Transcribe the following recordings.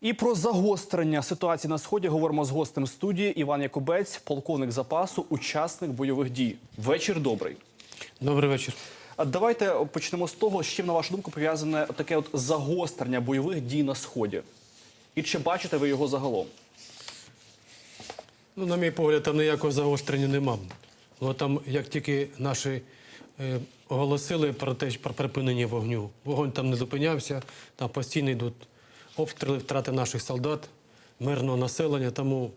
І про загострення ситуації на сході говоримо з гостем студії Іван Якубець, полковник запасу, учасник бойових дій. Вечір добрий. Добрий вечір. Давайте почнемо з того, з чим на вашу думку пов'язане таке от загострення бойових дій на сході. І чи бачите ви його загалом? Ну, на мій погляд, там ніякого загострення нема. Ну, там, як тільки наші е, оголосили про те, про припинення вогню, вогонь там не зупинявся, там постійно йдуть обстріли, втрати наших солдат, мирного населення. Тому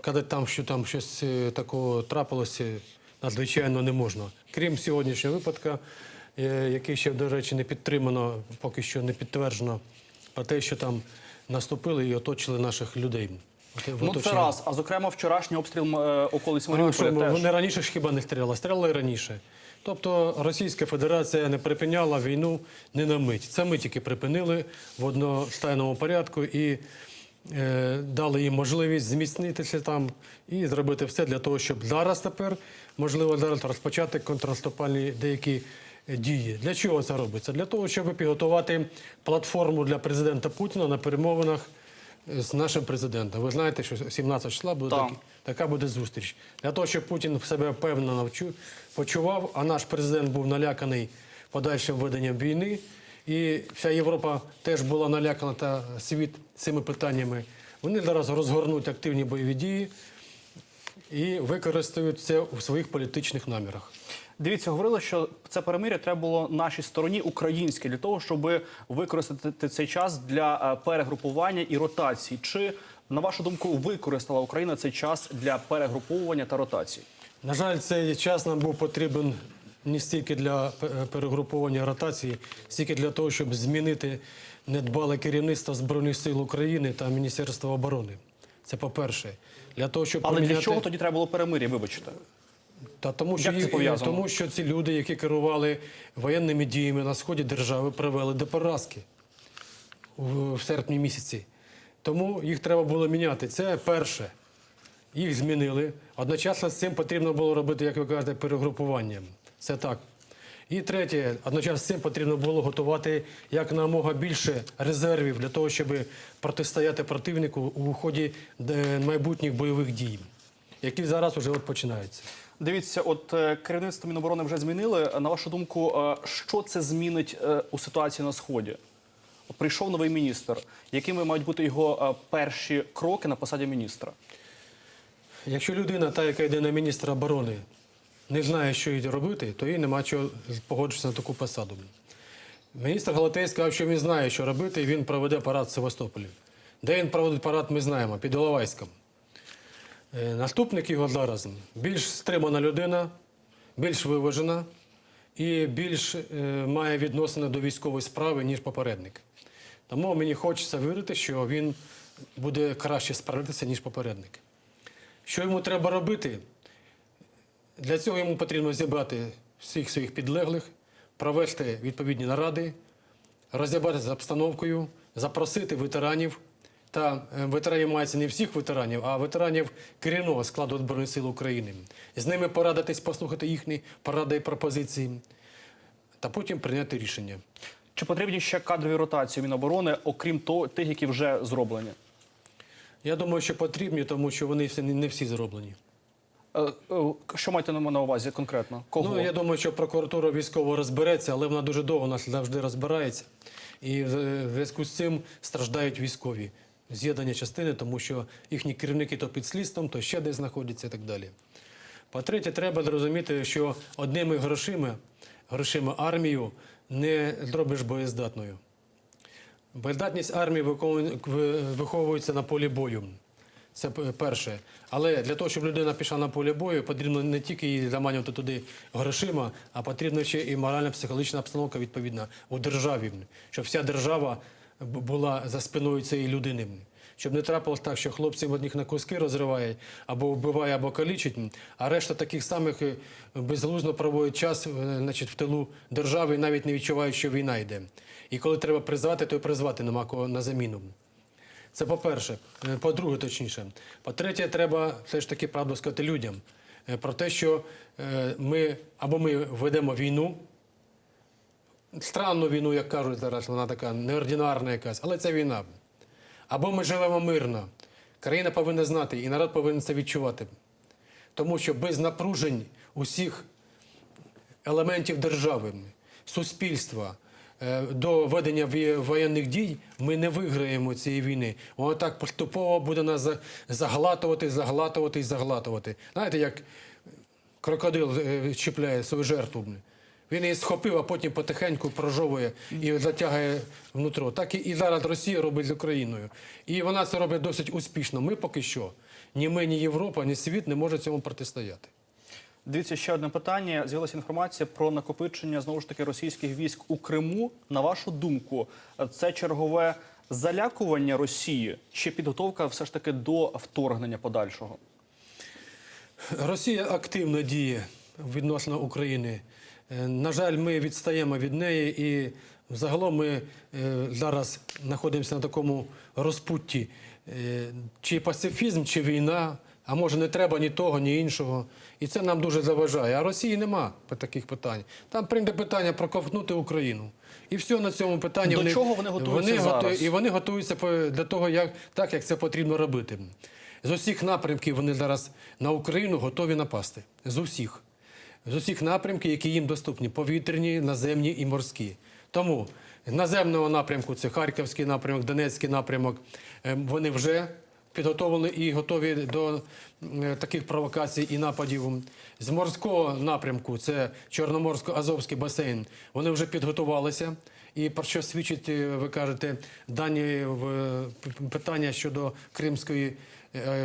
казати там, що там щось е, такого трапилося, надзвичайно не можна. Крім сьогоднішнього випадка, е, який ще, до речі, не підтримано, поки що не підтверджено, про те, що там наступили і оточили наших людей. Ну це раз. А зокрема, вчорашній обстріл е, околиць Маріуполя теж. вони раніше ж хіба не стріляли, стріляли раніше. Тобто Російська Федерація не припиняла війну не на мить. Це ми тільки припинили в одностайному порядку і е, дали їм можливість зміцнитися там і зробити все для того, щоб зараз тепер, можливо, зараз розпочати контрнаступальні деякі е, дії. Для чого це робиться? Для того, щоб підготувати платформу для президента Путіна на перемовинах з нашим президентом. Ви знаєте, що 17 числа буде Так. така буде зустріч. Для того, щоб Путін себе впевнено навчу- почував, а наш президент був наляканий подальшим веденням війни. І вся Європа теж була налякана та світ цими питаннями. Вони зараз розгорнуть активні бойові дії і використають це у своїх політичних намірах. Дивіться, говорили, що це перемир'я треба було нашій стороні українській для того, щоб використати цей час для е, перегрупування і ротації. Чи на вашу думку використала Україна цей час для перегруповування та ротації? На жаль, цей час нам був потрібен не стільки для пе- перегруповання ротації, стільки для того, щоб змінити недбале керівництво Збройних сил України та Міністерства оборони. Це по-перше. Для того, щоб Але для чого тоді треба було перемир'я? Вибачте. Та тому, що Як це їх- пов'язано? тому, що ці люди, які керували воєнними діями на сході держави, привели до поразки в, в серпні місяці. Тому їх треба було міняти. Це перше. Їх змінили. Одночасно з цим потрібно було робити, як ви кажете, перегрупування. Це так. І третє, одночасно з цим потрібно було готувати якнамога більше резервів для того, щоб протистояти противнику у ході е, майбутніх бойових дій, які зараз вже от починаються. Дивіться, от е, керівництво Міноборони вже змінили. На вашу думку, е, що це змінить е, у ситуації на сході? Прийшов новий міністр. Якими мають бути його перші кроки на посаді міністра? Якщо людина, та, яка йде на міністра оборони, не знає, що їй робити, то їй нема чого погодитися на таку посаду. Міністр Галатей сказав, що він знає, що робити, і він проведе парад в Севастополі. Де він проводить парад, ми знаємо, під Іловайськом. Е, Наступник його зараз більш стримана людина, більш виважена і більш е, має відносини до військової справи, ніж попередник. Тому мені хочеться вірити, що він буде краще справитися, ніж попередник. Що йому треба робити? Для цього йому потрібно зібрати всіх своїх підлеглих, провести відповідні наради, розібратися з обстановкою, запросити ветеранів. Та е, ветеранів мається не всіх ветеранів, а ветеранів керівного складу Збройних сил України. З ними порадитись, послухати їхні поради і пропозиції, та потім прийняти рішення. Чи потрібні ще кадрові ротації Міноборони, окрім того, тих, які вже зроблені? Я думаю, що потрібні, тому що вони всі не всі зроблені. Е, е, Що маєте на увазі конкретно? Кого? Ну, я думаю, що прокуратура військово розбереться, але вона дуже довго нас завжди розбирається. І в зв'язку з цим страждають військові з'єднання частини, тому що їхні керівники то під слідством, то ще десь знаходяться і так далі. По-третє, треба зрозуміти, що одними грошима, грошима армію не зробиш боєздатною. Боєздатність армії виховується на полі бою. Це перше. Але для того, щоб людина пішла на поле бою, потрібно не тільки її заманювати туди грошима, а потрібна ще і морально-психологічна обстановка відповідна у державі, щоб вся держава була за спиною цієї людини. Щоб не трапилось так, що хлопців одних на куски розриває, або вбиває, або калічить, а решта таких самих е, безглуздо проводить час е, значить, в тилу держави і навіть не відчувають, що війна йде. І коли треба призвати, то й призвати нема кого на заміну. Це по-перше. Е, По-друге, точніше. По-третє, треба все ж таки правду сказати людям про те, що ми або ми ведемо війну, странну війну, як кажуть зараз, вона така неординарна якась, але це війна. Або ми живемо мирно. Країна повинна знати, і народ повинен це відчувати. Тому що без напружень усіх елементів держави, суспільства е, до ведення воєнних дій ми не виграємо цієї війни. Воно так поступово буде нас заглатувати, заглатувати і заглатувати. Знаєте, як крокодил е, чіпляє свою жертву. Він її схопив, а потім потихеньку прожовує і затягує внутрі. Так і, зараз Росія робить з Україною. І вона це робить досить успішно. Ми поки що, ні ми, ні Європа, ні світ не може цьому протистояти. Дивіться, ще одне питання. З'явилася інформація про накопичення знову ж таки російських військ у Криму. На вашу думку, це чергове залякування Росії чи підготовка все ж таки до вторгнення подальшого? Росія активно діє відносно України. Е, На жаль, ми відстаємо від неї, і загалом ми е, зараз знаходимося на такому розпутті. Е, Чи пацифізм, чи війна, а може не треба ні того, ні іншого. І це нам дуже заважає. А Росії нема таких питань. Там прийде питання проковтнути Україну. І все на цьому питанні До чого вони готуються вони зараз? і вони готуються для того, як, так, як це потрібно робити. З усіх напрямків вони зараз на Україну готові напасти. З усіх. З усіх напрямків, які їм доступні: повітряні, наземні і морські. Тому наземного напрямку це Харківський напрямок, Донецький напрямок. е, Вони вже підготовлені і готові до е, таких провокацій і нападів. З морського напрямку це Чорноморсько-Азовський басейн. Вони вже підготувалися. І про що свідчить, е, ви кажете, дані в питання щодо Кримської,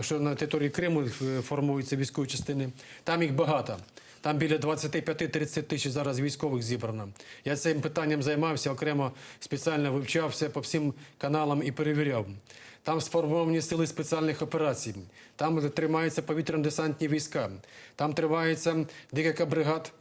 що на території Криму формуються військові частини. Там їх багато. Там біля 25-30 тисяч зараз військових зібрано. Я цим питанням займався, окремо спеціально вивчався по всім каналам і перевіряв. Там сформовані сили спеціальних операцій, там тримаються повітряно-десантні війська, там тривається декілька бригад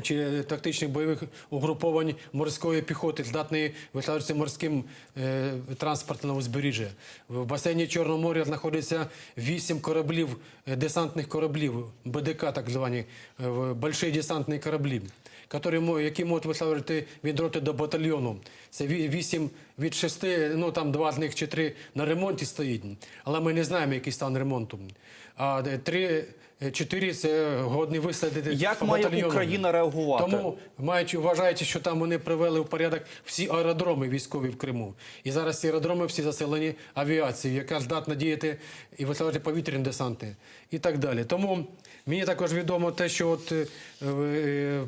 чи тактичних бойових угруповань морської піхоти, здатної висловлюватися морським е, транспортом узбережжя. В басейні Чорного моря знаходиться вісім кораблів, е, десантних кораблів, БДК так звані, е, больші десантні кораблі, які, можуть виславлювати від роти до батальйону. Це вісім від шести, ну там два з них чи три на ремонті стоїть, але ми не знаємо, який стан ремонту. А е, три, е, чотири це годні висадити. Як має. Україна реагувати? Тому маючи вважаючи, що там вони привели в порядок всі аеродроми військові в Криму. І зараз ці аеродроми всі заселені авіацією, яка здатна діяти і висилати повітряні десанти і так далі. Тому мені також відомо те, що от е, в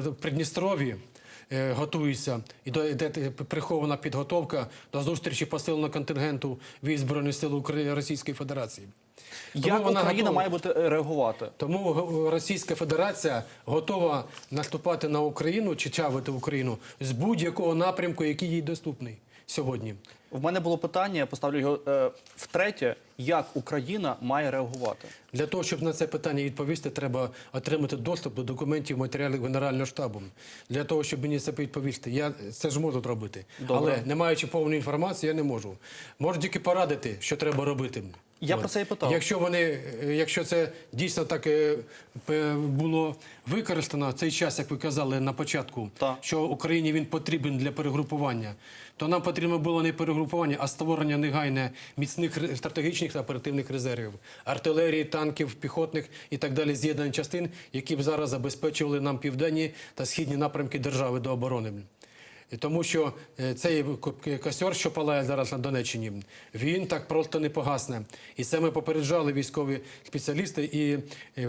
в Е, готується і йде прихована підготовка до зустрічі посиленого контингенту військ Збройних сил України Російської Федерації. Тому Як вона Україна готова. має бути е, реагувати? Тому Російська Федерація готова наступати на Україну чи чавити Україну з будь-якого напрямку, який їй доступний сьогодні. В мене було питання, я поставлю його е, втретє. Як Україна має реагувати? Для того, щоб на це питання відповісти, треба отримати доступ до документів матеріалів Генерального штабу. Для того, щоб мені це відповісти, я це ж можу зробити. Добре. Але не маючи повної інформації, я не можу. Можу тільки порадити, що треба робити. Я про це і питав. Якщо вони, е, якщо це дійсно так е, було використано цей час, як ви казали на початку, Так. що Україні він потрібен для перегрупування, то нам потрібно було не перегрупування, а створення негайне міцних стратегічних та оперативних резервів, артилерії, танків, піхотних і так далі з'єднань частин, які б зараз забезпечували нам південні та східні напрямки держави до оборони. Тому що е, цей костер, що палає зараз на Донеччині, він так просто не погасне. І це ми попереджали військові спеціалісти і е,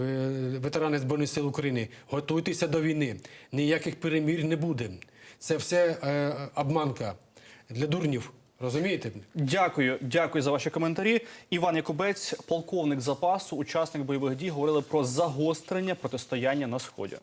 ветерани Збройних сил України. Готуйтеся до війни. Ніяких перемір не буде. Це все е, обманка для дурнів. Розумієте? Дякую, дякую за ваші коментарі. Іван Якубець, полковник запасу, учасник бойових дій, говорили про загострення протистояння на сході.